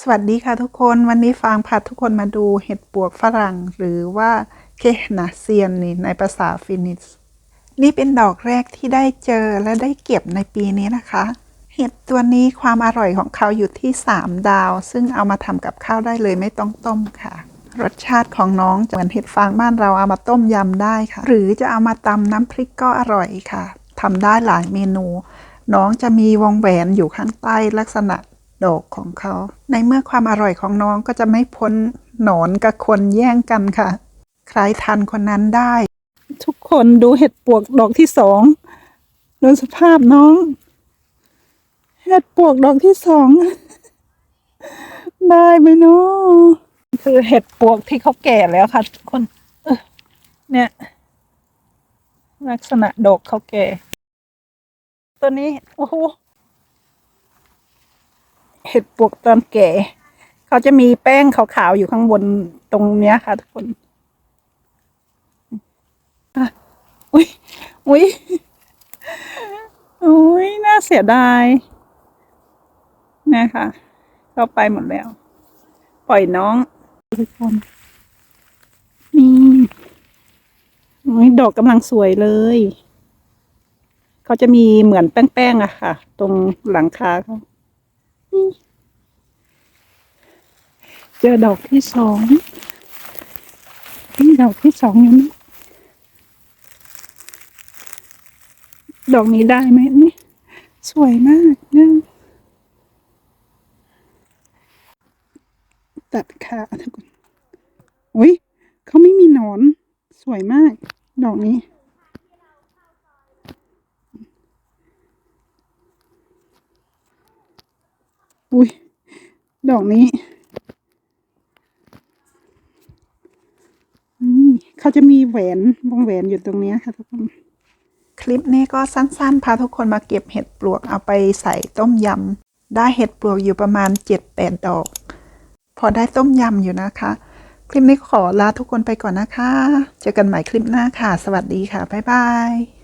สวัสดีค่ะทุกคนวันนี้ฟางพาทุกคนมาดูเห็ดปวกฝรั่ง หรือว่าเคนาเซียนนี่ในภาษาฟินิชนี่เป็นดอกแรกที่ได้เจอและได้เก็บในปีนี้นะคะ เห็ดตัวนี้ความอร่อยของเขาอยู่ที่ 3 ดาว ซึ่งเอามาทำกับข้าวได้เลยไม่ต้องต้มค่ะ รสชาติของน้องเหมือนเห็ดฟางบ้านเราเอามาต้มยำได้ค่ะ หรือจะเอามาตำน้ำพริกก็อร่อยค่ะทำได้หลายเมนู น้องจะมีวงแหวนอยู่ข้างใต้ลักษณะ ดกของเขา ในเมื่อความอร่อยของน้องก็จะไม่พ้นหนอนกับคนแย่งกันค่ะ ใครทันคนนั้นได้ ทุกคนดูเห็ดปวกดอกที่สองดูสภาพน้อง เห็ดปวกดอกที่สอง ได้ไหมเนาะคือเห็ดปวกที่เขาแก่แล้วค่ะ ทุกคนเนี่ย ลักษณะดอกเขาแก่ ตัวนี้ โอ้โห ห็ดปวกตอนแก่ เขาจะมีแป้งขาวๆอยู่ข้างบนตรงเนี้ยค่ะ ทุกคนอุ้ยอุ้ยอุ้ยน่าเสียดายนะคะเข้าไปหมดแล้ว ปล่อยน้องทุกคนนี่อุ้ยดอกกำลังสวยเลยเขาจะมีเหมือนแป้งๆอะค่ะ ตรงหลังคาเขานี่ เจอดอกที่สองนี่ดอกที่สองอยู่นะดอกนี้ได้ไหมนี่สวยมากเนี่ยตัดขาทุกคนอุ้ยเขาไม่มีหนอน สวยมาก ดอกนี้ อุ้ยดอกนี้อืม เขาจะมีแหวนวงแหวนอยู่ตรงนี้ค่ะทุกคนคลิปนี้ก็สั้นๆ พาทุกคนมาเก็บเห็ดปลวกเอาไปใส่ต้มยำได้เห็ดปลวกอยู่ประมาณ7-8ดอก พอได้ต้มยำอยู่นะคะ คลิปนี้ขอลาทุกคนไปก่อนนะคะ เจอกันใหม่คลิปหน้าค่ะ สวัสดีค่ะ บ๊ายบาย